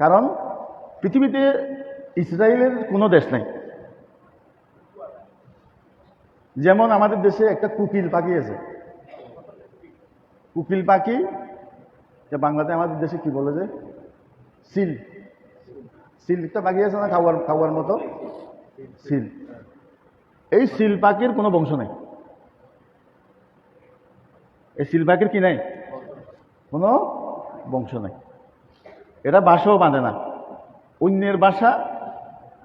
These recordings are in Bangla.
কারণ পৃথিবীতে ইসরায়েলের কোনো দেশ নাই। যেমন আমাদের দেশে একটা কুকিল পাখি আছে। কুকিল পাখি বাংলাতে আমাদের দেশে কি বলে যে? সিল। সিল একটা পাখি আছে না, খাওয়ার খাওয়ার মতো? সিল। এই সিল পাখির কোনো বংশ নেই। এই সিল পাখির কি নাই? কোনো বংশ নেই। এরা বাসাও বাঁধে না। অন্যের বাসা,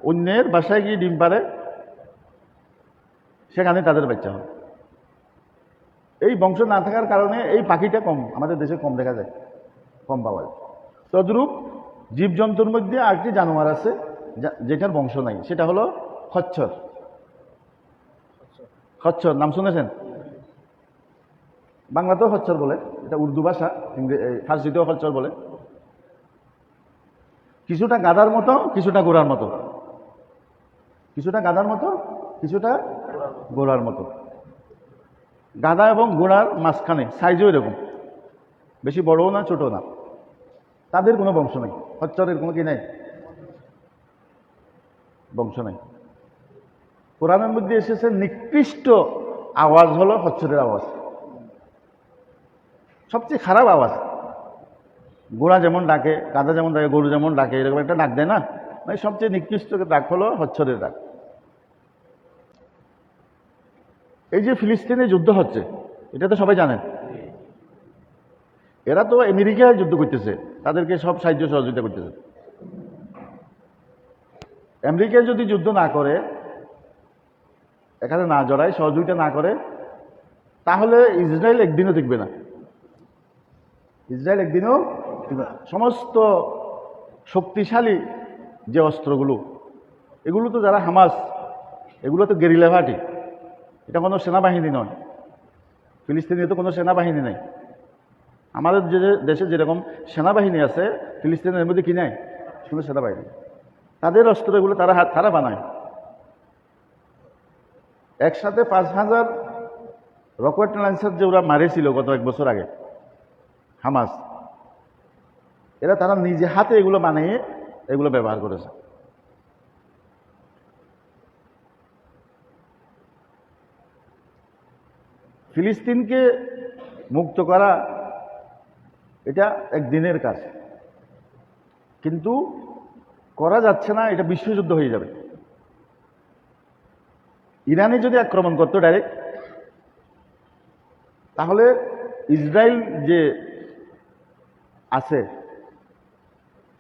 অন্যের বাসায় গিয়ে ডিম পারে সেখানে তাদের বাচ্চা হয়। এই বংশ না থাকার কারণে এই পাখিটা কম, আমাদের দেশে কম দেখা যায়, কম পাওয়া যায়। তদ্রূপ জীবজন্তুর মধ্যে আরেকটি জানোয়ার আছে যেটার বংশ নাই, সেটা হলো খচ্চর। খচ্চর, নাম শুনেছেন? বাংলাতেও খচ্চর বলে, এটা উর্দু ভাষা ফার্সিতেও খচ্চর বলে। কিছুটা গাদার মতো, কিছুটা গোড়ার মতো। কিছুটা গাদার মতো, কিছুটা গোড়ার মতো। গাদা এবং গোড়ার মাঝখানে সাইজও এরকম। বেশি বড়ও না, ছোটও না। তাদের কোনো বংশ নেই। খচ্চরের কোনো কি নেই? বংশ নেই। কোরআনের মধ্যে এসেছে, নিকৃষ্ট আওয়াজ হলো খচ্চরের আওয়াজ। সবচেয়ে খারাপ আওয়াজ। গোড়া যেমন ডাকে গাদা যেমন ডাকে, গরু যেমন ডাকে, এরকম একটা ডাক দেয় না? মানে সবচেয়ে নিকৃষ্ট ডাক হলো হচ্ছরের ডাক। এই যে ফিলিস্তিনে যুদ্ধ হচ্ছে, এটা তো সবাই জানেন এরা তো আমেরিকায় যুদ্ধ করতেছে, তাদেরকে সব সাহায্য সহযোগিতা করতেছে। আমেরিকায় যদি যুদ্ধ না করে, এখানে না জড়ায়, সহযোগিতা না করে, তাহলে ইসরায়েল একদিনও টিকবে না। ইসরায়েল একদিনও। সমস্ত শক্তিশালী যে অস্ত্রগুলো, এগুলো তো যারা হামাস, এগুলো তো গেরিলা পার্টি এটা কোনো সেনাবাহিনী নয়। ফিলিস্তিনে তো কোনো সেনাবাহিনী নেই। আমাদের যে দেশে যেরকম সেনাবাহিনী আছে, ফিলিস্তিনের মধ্যে কি নেই? কোনো সেনাবাহিনী। তাদের অস্ত্রগুলো তারা হাত তারা বানায়। একসাথে পাঁচ হাজার রকেট লঞ্চার যে ওরা মারেছিল গত এক বছর আগে, হামাস এরা তারা নিজে হাতে এগুলো বানিয়ে এগুলো ব্যবহার করেছে। ফিলিস্তিনকে মুক্ত করা এটা একদিনের কাজ। কিন্তু করা যাচ্ছে না, এটা বিশ্বযুদ্ধ হয়ে যাবে। ইরানে যদি আক্রমণ করতো ডাইরেক্ট তাহলে ইসরায়েল যে আছে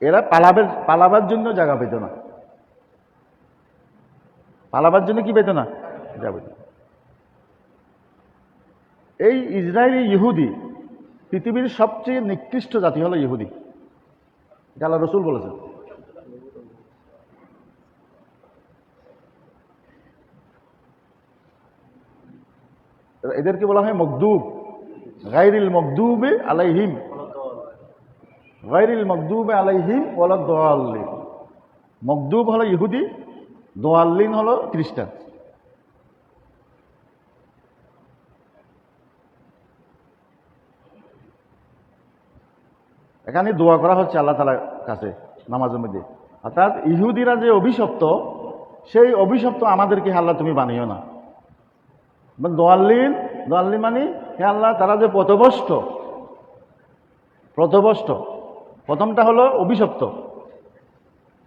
এরা পালাবের, পালাবার জন্য জায়গা পেত না। পালাবার জন্য কি পেত না? যাবে এই ইসরায়েলি ইহুদি পৃথিবীর সবচেয়ে নিকৃষ্ট জাতি হলো ইহুদি। আল্লাহ রসুল বলেছেন। এদেরকে বলা হয় মকদুব গাইরিল মকদুবে আলাইহিম। গাইরিল মকদুবে আলাইহিম ওলা দোয়াল্লিন। মকদুব হলো ইহুদি, দোয়াল্লিন হলো খ্রিস্টান। এখানে দোয়া করা হচ্ছে আল্লাহ তালার কাছে নামাজের মধ্যে। অর্থাৎ ইহুদিরা যে অভিশপ্ত, সেই অভিশপ্ত আমাদেরকে আল্লাহ তুমি বানিও না। দোয়াল্লিন দোয়াল্লিন মানে হে আল্লাহ তারা যে পথভষ্ট প্রথভষ্ট প্রথমটা হলো অভিশপ্ত,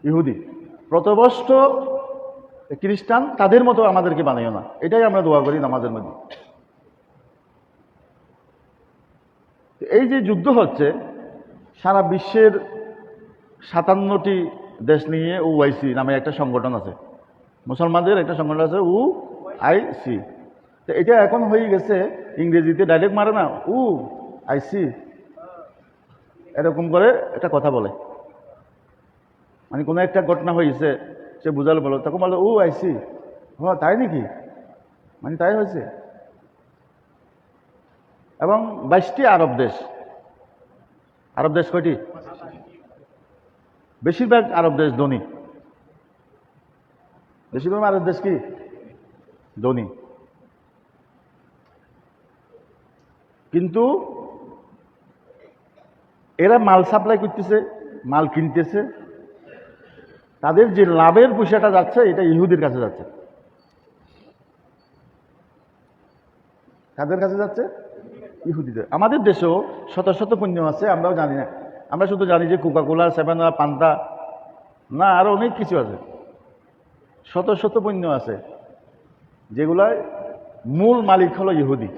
ইহুদি। প্রথভষ্ট খ্রিস্টান তাদের মতো আমাদেরকে বানাইও না। এটাই আমরা দোয়া করি নামাজের মধ্যে। এই যে যুদ্ধ হচ্ছে, সারা বিশ্বের সাতান্নটি দেশ নিয়ে ওআইসি নামে একটা সংগঠন আছে। মুসলমানদের একটা সংগঠন আছে উ আই সি। তো এটা এখন হয়ে গেছে, ইংরেজিতে ডাইরেক্ট মারে না উ আই সি। এরকম করে একটা কথা বলে। মানে কোনো একটা ঘটনা হয়েছে সে বুঝালো বলো, তখন বলো, ও আইসি হ তাই নাকি? মানে তাই হয়েছে। এবং বাইশটি আরব দেশ। আরব দেশ কয়টি? বেশিরভাগ আরব দেশ ধনী। বেশিরভাগ আরব দেশ কি? ধনী। কিন্তু এরা মাল সাপ্লাই করতেছে, মাল কিনতেছে। তাদের যে লাভের পয়সাটা যাচ্ছে, এটা ইহুদির কাছে যাচ্ছে। কাদের কাছে যাচ্ছে? ইহুদিদের। আমাদের দেশেও শত শত পণ্য আছে, আমরাও জানি না। আমরা শুধু জানি যে কোকাকোলা সেভেন পান্তা না, আরও অনেক কিছু আছে। শত শত পণ্য আছে যেগুলায় মূল মালিক হলো ইহুদি।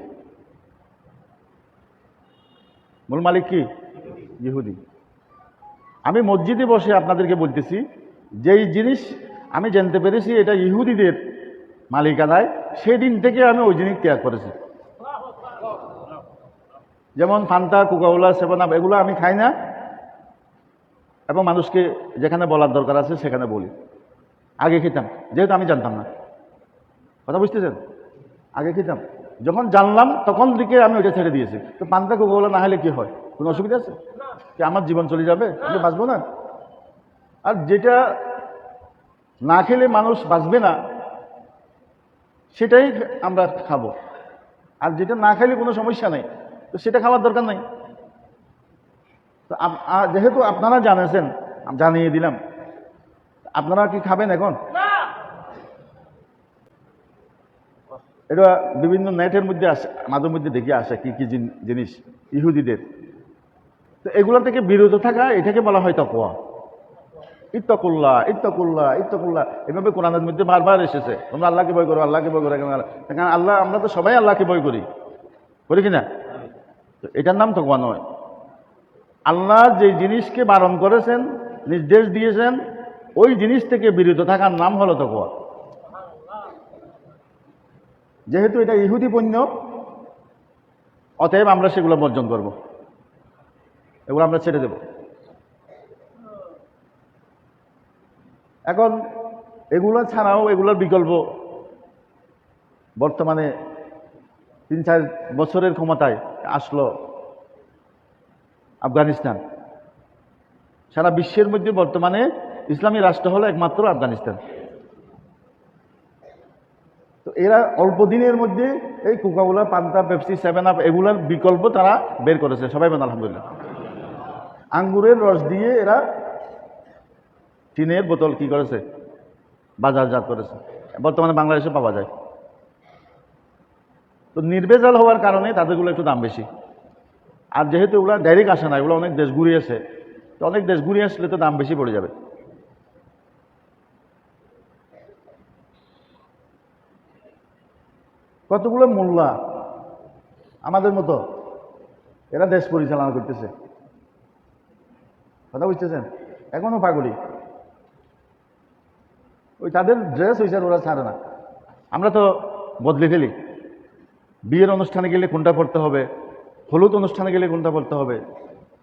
মূল মালিক কি? ইহুদি। আমি মসজিদে বসে আপনাদেরকে বলতেছি, যেই জিনিস আমি জানতে পেরেছি এটা ইহুদিদের মালিকানায়, সেদিন থেকে আমি ওই জিনিস ত্যাগ করেছি। যেমন ফান্তা কোকাওলা সেভেন আপ এগুলো আমি খাই না। এবং মানুষকে যেখানে বলার দরকার আছে সেখানে বলি। আগে খেতাম, যেহেতু আমি জানতাম না। কথা বুঝতেছেন? আগে খেতাম। যখন জানলাম, তখন দিকে আমি ওইটা ছেড়ে দিয়েছি। তো পান্তা কোকাওলা না হলে কি হয়? কোনো অসুবিধা আছে? কি আমার জীবন চলে যাবে? আমি বাঁচবো না? আর যেটা না খেলে মানুষ বাঁচবে না সেটাই আমরা খাব। আর যেটা না খাইলে কোনো সমস্যা নেই। তো সেটা খাওয়ার দরকার নেই। তো যেহেতু আপনারা জানেছেন জানিয়ে দিলাম। আপনারা কি খাবেন এখন? এটা বিভিন্ন নেটের মধ্যে আসে মাঝে মধ্যে দেখে আসে কি কি জিনিস ইহুদিদের। তো এগুলো থেকে বিরত থাকা, এটাকে বলা হয় তকোয়া ইত্তকুল্লাহ ইত্তকুল্লাহ ইত্তকুল্লাহ। এভাবে কোরআনের মধ্যে বারবার এসেছে। তোমরা আল্লাহকে ভয় করো, আল্লাহকে ভয় করো কারণ আল্লাহ, আমরা তো সবাই আল্লাহকে ভয় করি। করি কিনা? তো এটার নাম তকওয়া নয়। আল্লাহ যে জিনিসকে বারণ করেছেন, নির্দেশ দিয়েছেন, ওই জিনিস থেকে বিরত থাকার নাম হলো তকওয়া। যেহেতু এটা ইহুদি পণ্য, অতএব আমরা সেগুলো বর্জন করব। এগুলো আমরা ছেড়ে দেব। এখন এগুলো ছাড়াও এগুলোর বিকল্প বর্তমানে তিন চার বছরের ক্ষমতায় আসলো আফগানিস্তান। সারা বিশ্বের মধ্যে বর্তমানে ইসলামী রাষ্ট্র হলো একমাত্র আফগানিস্তান। তো এরা অল্প দিনের মধ্যে এই কোকাকোলা পান্তা পেপসি সেভেন আপ এগুলার বিকল্প তারা বের করেছে। সবাই বলেন, আলহামদুলিল্লাহ। আঙ্গুরের রস দিয়ে এরা টিনের বোতল কি করেছে? বাজারজাত করেছে। বর্তমানে বাংলাদেশে পাওয়া যায়। তো নির্বেজাল হওয়ার কারণে তাদেরগুলো একটু দাম বেশি। আর যেহেতু এগুলো ডাইরেক্ট আসে না এগুলো অনেক দেশ ঘুরিয়েছে তো অনেক দেশ ঘুরিয়ে আসলে তো দাম বেশি পড়ে যাবে। কতগুলো মোল্লা আমাদের মতো, এরা দেশ পরিচালনা করতেছে। কথা বুঝতেছেন? এখনও পাগলি। ওই তাদের ড্রেস হয়েছে ওরা ছাড়ে না। আমরা তো বদলে ফেলি। বিয়ের অনুষ্ঠানে গেলে কোনটা পড়তে হবে? হলুদ অনুষ্ঠানে গেলে কোনটা পড়তে হবে?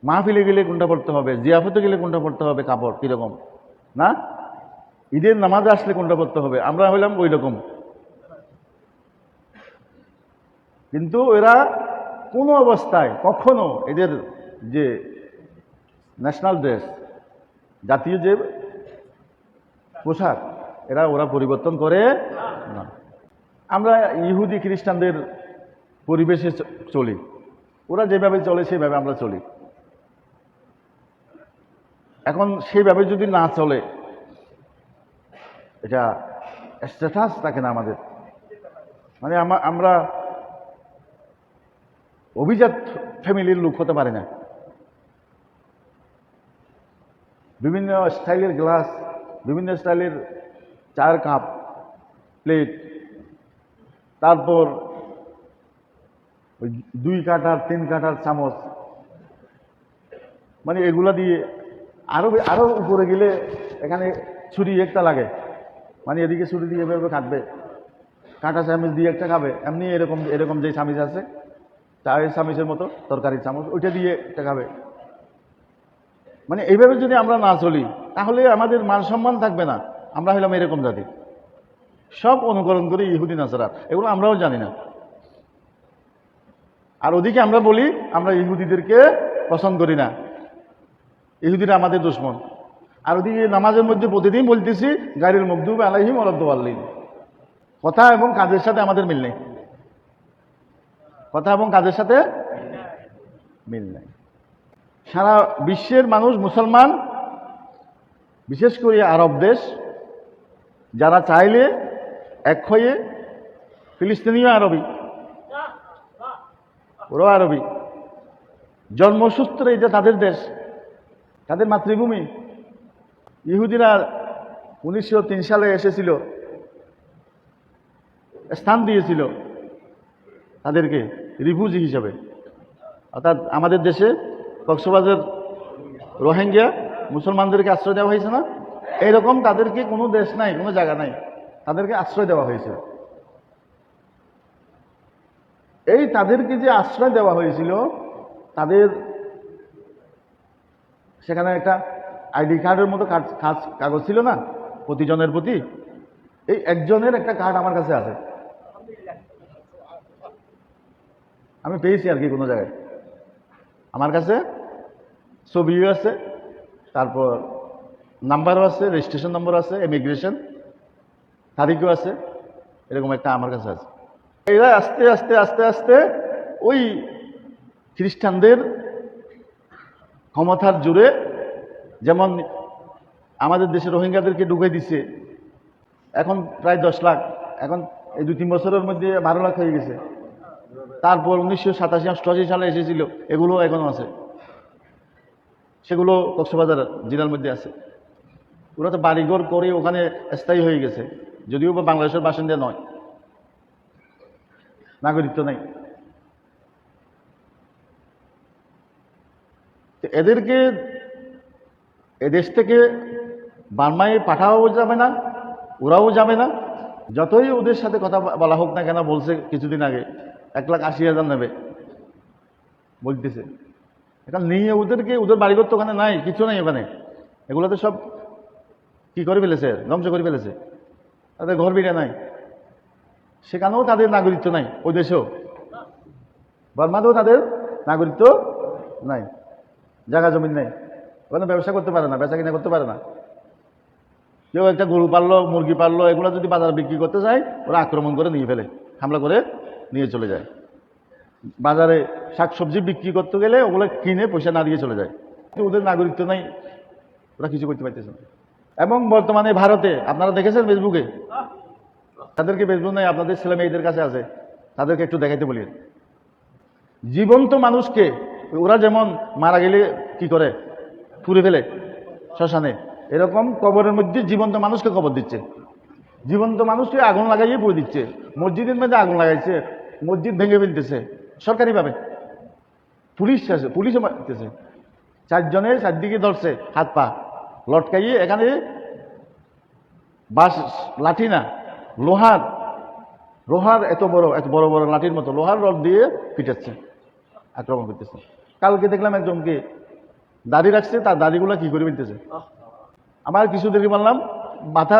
মাহফিলে গেলে কোনটা পড়তে হবে? জিয়াফতে গেলে কোনটা পড়তে হবে কাপড়, কীরকম? না? ঈদের নামাজে আসলে কোনটা পড়তে হবে? আমরা হইলাম ওই রকম কিন্তু এরা কোনো অবস্থায় কখনো এদের যে ন্যাশনাল ড্রেস জাতীয় যে পোশাক, এরা ওরা পরিবর্তন করে না। আমরা ইহুদি খ্রিস্টানদের পরিবেশে চলি। ওরা যেভাবে চলে, সেভাবে আমরা চলি। এখন সেইভাবে যদি না চলে, এটা স্ট্যাটাস থাকে না আমাদের। মানে আমরা অভিজাত ফ্যামিলির লোক হতে পারে না। বিভিন্ন স্টাইলের গ্লাস, বিভিন্ন স্টাইলের চায়ের কাপ প্লেট, তারপর ওই দুই কাটার তিন কাটার চামচ। মানে এগুলা দিয়ে আরও আরও উপরে গেলে এখানে ছুরি একটা লাগে। মানে এদিকে ছুরি দিয়ে এভাবে কাটবে। কাঁটা চামচ দিয়ে একটা খাবে। এমনি এরকম এরকম যে চামিচ আছে চায়ের চামিচের মতো তরকারির চামচ, ওইটা দিয়ে একটা খাবে। মানে এইভাবে যদি আমরা না চলি, তাহলে আমাদের মান সম্মান থাকবে না। আমরা হইলাম এরকম জাতি। সব অনুকরণ করি ইহুদি, নাসারা। এগুলো আমরাও জানি না। আর ওদিকে আমরা বলি, আমরা ইহুদিদেরকে পছন্দ করি না। ইহুদিরা আমাদের দুশ্মন। আর ওদিকে নামাজের মধ্যে প্রতিদিন বলতেছি গাড়ির মকদুব আলাইহিম আল্লাহ কথা এবং কাজের সাথে আমাদের মিল নেই। কথা এবং কাজের সাথে মিল নেই। সারা বিশ্বের মানুষ মুসলমান, বিশেষ করে আরব দেশ, যারা চাইলে এক হয়ে ফিলিস্তিনিও আরবি, ওরাও আরবি। জন্মসূত্রে এটা তাদের দেশ, তাদের মাতৃভূমি। ইহুদিরা উনিশশো তিন সালে এসেছিল, স্থান দিয়েছিল তাদেরকে, রিফিউজি হিসাবে। অর্থাৎ আমাদের দেশে কক্সবাজার রোহিঙ্গা মুসলমানদেরকে আশ্রয় দেওয়া হয়েছে না? এইরকম তাদেরকে কোনো দেশ নাই, কোনো জায়গা নাই। তাদেরকে আশ্রয় দেওয়া হয়েছে। এই তাদেরকে যে আশ্রয় দেওয়া হয়েছিল, তাদের সেখানে একটা আইডি কার্ডের মতো কাজ কাগজ ছিল না, প্রতিজনের প্রতি। এই একজনের একটা কার্ড আমার কাছে আছে। আমি পেয়েছি আর কি কোনো জায়গায়। আমার কাছে ছবিও আছে, তারপর নাম্বারও আছে রেজিস্ট্রেশন নম্বর আছে ইমিগ্রেশন তারিখও আছে, এরকম একটা আমার কাছে আছে। এরা আস্তে আস্তে আস্তে আস্তে ওই খ্রিস্টানদের ক্ষমতার জুড়ে যেমন আমাদের দেশে রোহিঙ্গাদেরকে ঢুকে দিছে, এখন প্রায় দশ লাখ, এখন এই দু তিন বছরের মধ্যে বারো লাখ হয়ে গেছে। তারপর উনিশশো সাতাশি, অষ্টআশি সালে এসেছিল, এগুলো এখনও আছে। সেগুলো কক্সবাজার জেলার মধ্যে আছে। ওরা তো বাড়িঘর করে ওখানে স্থায়ী হয়ে গেছে। যদিও বা বাংলাদেশের বাসিন্দা নয়। নাগরিকত্ব নাই। এদেরকে, এদেশ থেকে বার্মায় পাঠাও যাবে না, ওরাও যাবে না। যতই ওদের সাথে কথা বলা হোক না কেন, বলছে কিছুদিন আগে, এক লাখ আশি হাজার নেবে, বলতেছে। এখন নিয়ে ওদেরকে ওদের বাড়িঘর তো ওখানে নাই, কিছু নাই ওখানে। এগুলো তো সব কি করে ফেলেছে? ধ্বংস করে ফেলেছে। তাদের ঘর বিড়ে নাই। সেখানেও তাদের নাগরিকত্ব নাই, ওই দেশেও। বর্মাতেও তাদের নাগরিকত্ব নাই। জায়গা জমিন নেই। ওখানে ব্যবসা করতে পারে না, বেচা কিনা করতে পারে না। কেউ একটা গরু পারল মুরগি পারল এগুলো যদি বাজারে বিক্রি করতে চায়, ওরা আক্রমণ করে নিয়ে ফেলে, হামলা করে নিয়ে চলে যায়। বাজারে শাকসবজি বিক্রি করতে গেলে ওগুলো কিনে পয়সা না দিয়ে চলে যায়। ওদের নাগরিকত্ব নাই। ওরা কিছু করতে পারতেছে না। এবং বর্তমানে ভারতে, আপনারা দেখেছেন ফেসবুকে? তাদেরকে ফেসবুক নেই, আপনাদের ছেলে মেয়েদের কাছে আছে। তাদেরকে একটু দেখাইতে বলি। জীবন্ত মানুষকে, ওরা যেমন মারা গেলে কি করে? পুড়ে ফেলে শ্মশানে। এরকম কবরের মধ্যে জীবন্ত মানুষকে কবর দিচ্ছে। জীবন্ত মানুষকে আগুন লাগাইয়ে পুড়ে দিচ্ছে। মসজিদের মধ্যে আগুন লাগাইছে। মসজিদ ভেঙে ফেলতেছে। সরকারিভাবে। পুলিশ আছে, পুলিশও মারতেছে। চারজনে চারদিকে ধরছে, হাত পা লটকাইয়ে এখানে বাস লাঠি না, লোহার লোহার এত বড় এত বড় বড় লাঠির মতো, লোহার রড দিয়ে পিটাচ্ছে, আক্রমণ করতেছে। কালকে দেখলাম একজনকে দাড়ি রাখছে, তার দাড়িগুলো কি করে ফেলতেছে আমার কিছুদেরকে বললাম, মাথা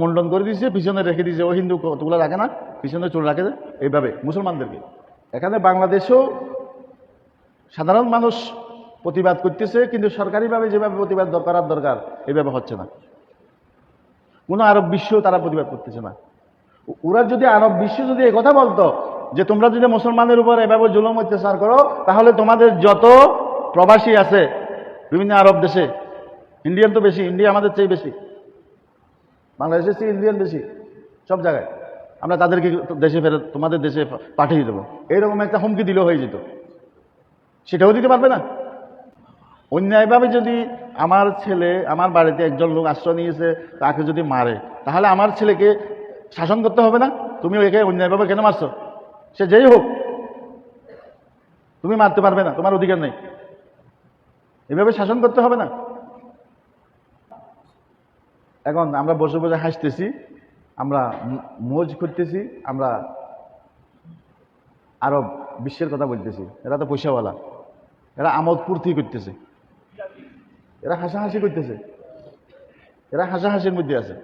মুন্ডন করে দিয়েছে, পিছনে রেখে দিয়েছে, ও হিন্দু কতগুলো রাখে না, পিছনে চুল রাখে এইভাবে, মুসলমানদেরকে। এখানে বাংলাদেশেও সাধারণ মানুষ প্রতিবাদ করতেছে, কিন্তু সরকারিভাবে যেভাবে প্রতিবাদ করার দরকার, এভাবে হচ্ছে না। কোনো আরব বিশ্ব তারা প্রতিবাদ করতেছে না। ওরা যদি আরব বিশ্ব যদি কথা বলতো যে তোমরা যদি মুসলমানের উপর এভাবে জুলম, অত্যাচার করো, তাহলে তোমাদের যত প্রবাসী আছে বিভিন্ন আরব দেশে, ইন্ডিয়ান তো বেশি, ইন্ডিয়া আমাদের চেয়ে বেশি, বাংলাদেশের চেয়ে ইন্ডিয়ান বেশি, সব জায়গায়। আমরা তাদেরকে দেশে ফেরত, তোমাদের দেশে পাঠিয়ে দেবো। এইরকম একটা হুমকি দিলেও হয়ে যেত। সেটাও দিতে পারবে না। অন্যায়ভাবে যদি আমার ছেলে, আমার বাড়িতে একজন লোক আশ্রয় নিয়েছে, তাকে যদি মারে, তাহলে আমার ছেলেকে শাসন করতে হবে না? তুমি একে অন্যায়ভাবে কেন মারছো? সে যেই হোক। তুমি মারতে পারবে না, তোমার অধিকার নেই। এভাবে শাসন করতে হবে না। এখন আমরা বসে বসে হাসতেছি। আমরা মোজ করতেছি আমরা আরব বিশ্বের কথা বলতেছি। এরা তো পয়সাওয়ালা। এরা আমোদ ফুর্তি করতেছে। এরা হাসাহাসি করতেছে। এরা হাসাহাসির মধ্যে আছে।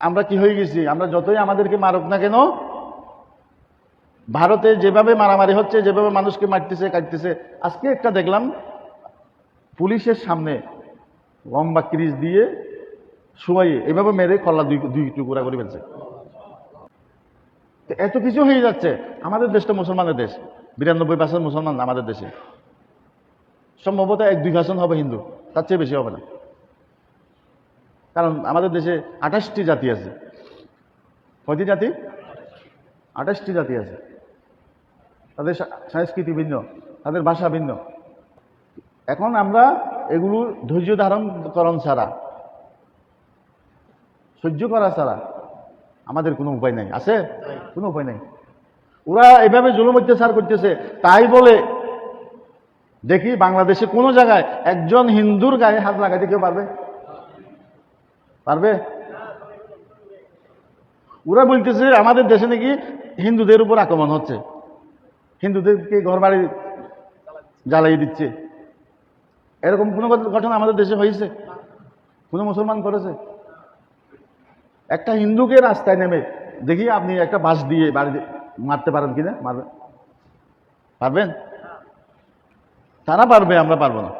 আমরা কি হয়ে গেছি? আমরা যতই আমাদেরকে মারক না কেন, ভারতে যেভাবে মারামারি হচ্ছে, যেভাবে মানুষকে মারতেছে, কাটতেছে, আজকে একটা দেখলাম, পুলিশের সামনে লম্বা ক্রিজ দিয়ে শুয়াইয়ে এভাবে মেরে কল্লা দুই দুই টুকরা করে ফেলছে। তো এত কিছু হয়ে যাচ্ছে। আমাদের দেশটা মুসলমানের দেশ। বিরানব্বই পার্সেন্ট মুসলমান আমাদের দেশে। সম্ভবত এক দুই পার্সেন্ট হবে হিন্দু। তার চেয়ে বেশি হবে না। কারণ আমাদের দেশে আঠাশটি জাতি আছে। কয়টি জাতি? আঠাশটি জাতি আছে। তাদের সংস্কৃতি ভিন্ন, তাদের ভাষা ভিন্ন। এখন আমরা এগুলো ধৈর্য ধারণ করণ ছাড়া সহ্য করা ছাড়া আমাদের কোনো উপায় নাই। আছে? কোনো উপায় নাই। ওরা এভাবে জুলুম অত্যাচার করতেছে তাই বলে দেখি বাংলাদেশে কোনো জায়গায় একজন হিন্দুর গায়ে হাত লাগাইতে কেউ পারবে? পারবে? ওরা বলতেছে আমাদের দেশে নাকি হিন্দুদের উপর আক্রমণ হচ্ছে। হিন্দুদেরকে ঘর বাড়ি জ্বালিয়ে দিচ্ছে। এরকম কোনো ঘট- ঘটনা আমাদের দেশে হয়েছে? কোনো মুসলমান করেছে? একটা হিন্দুকে রাস্তায় নেমে, দেখি আপনি একটা বাস দিয়ে বাড়ি মারতে পারেন কি না মারবেন পারবেন? তারা পারবে, আমরা পারব না।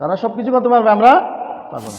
তারা সব কিছু করতে পারবে, আমরা পারব না।